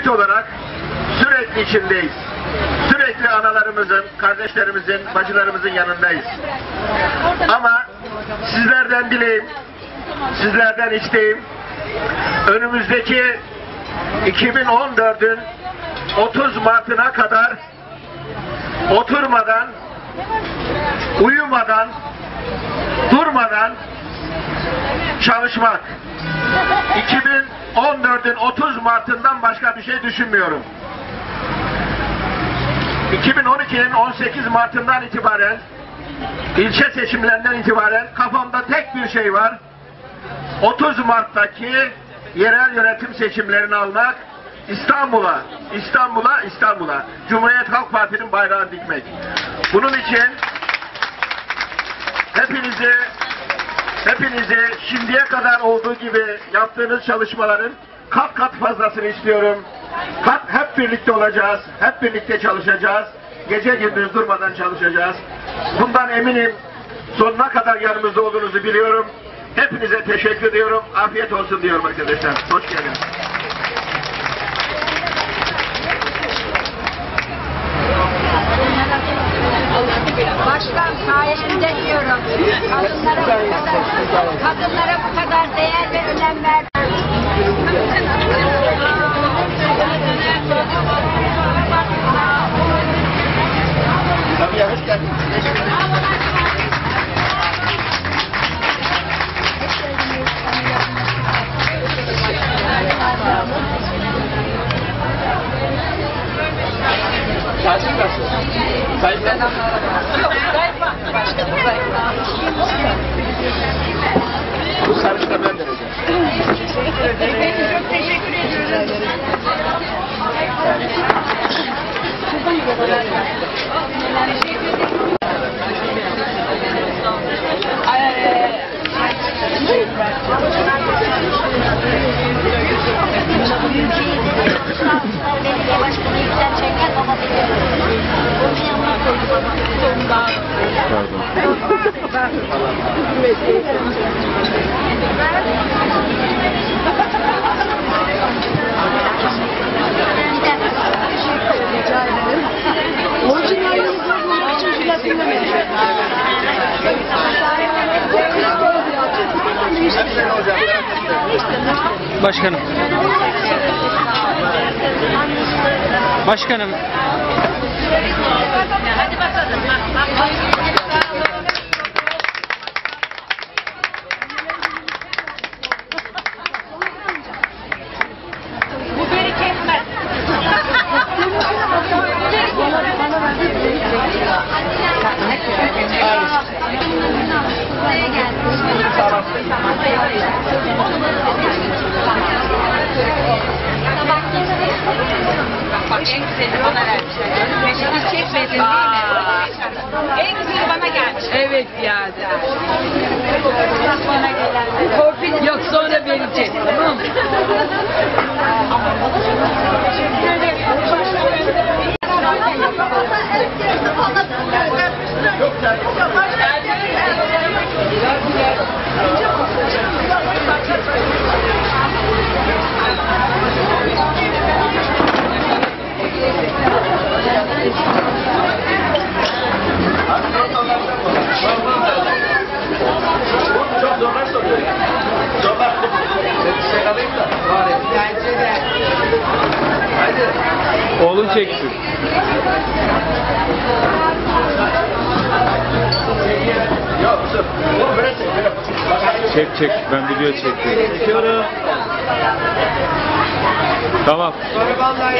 örgüt olarak sürekli içindeyiz. Sürekli analarımızın, kardeşlerimizin, bacılarımızın yanındayız. Ama sizlerden dileğim, sizlerden isteğim, önümüzdeki 2014'ün 30 Mart'ına kadar oturmadan, uyumadan, durmadan çalışmak. 2014'ün 30 Mart'ından başka bir şey düşünmüyorum. 2012'nin 18 Mart'ından itibaren ilçe seçimlerinden itibaren kafamda tek bir şey var. 30 Mart'taki yerel yönetim seçimlerini almak İstanbul'a, İstanbul'a, İstanbul'a Cumhuriyet Halk Parti'nin bayrağını dikmek. Bunun için hepinizi hepinizi şimdiye kadar olduğu gibi yaptığınız çalışmaların kat kat fazlasını istiyorum. Kat, hep birlikte olacağız, hep birlikte çalışacağız. Gece gündüz durmadan çalışacağız. Bundan eminim sonuna kadar yanımızda olduğunuzu biliyorum. Hepinize teşekkür ediyorum. Afiyet olsun diyorum arkadaşlar. Hoş geldiniz. Diyorum. Kadınlara bu kadar, değer ve önem ver. Tabii hoş geldiniz. Tatil nasıl? Zayıfladın mı? Bu sarışla ben vereceğim. Çok Başkanım. Başkanım. Bu en güzeli bana vermişler. Mesut'u çekmedin değil mi? En güzeli bana gelmiş. Evet ya. Bana gelen. Torpil Yok sonra vereceğiz tamam mı? Çok zorlar soruyor. Zorlar. Sen alayım da. Bari. Bence de. Haydi. Oğlum çeksin. Çek. Hadi. Çek. Ben video çektim. Çekiyorum. Tamam. Sonra vallahi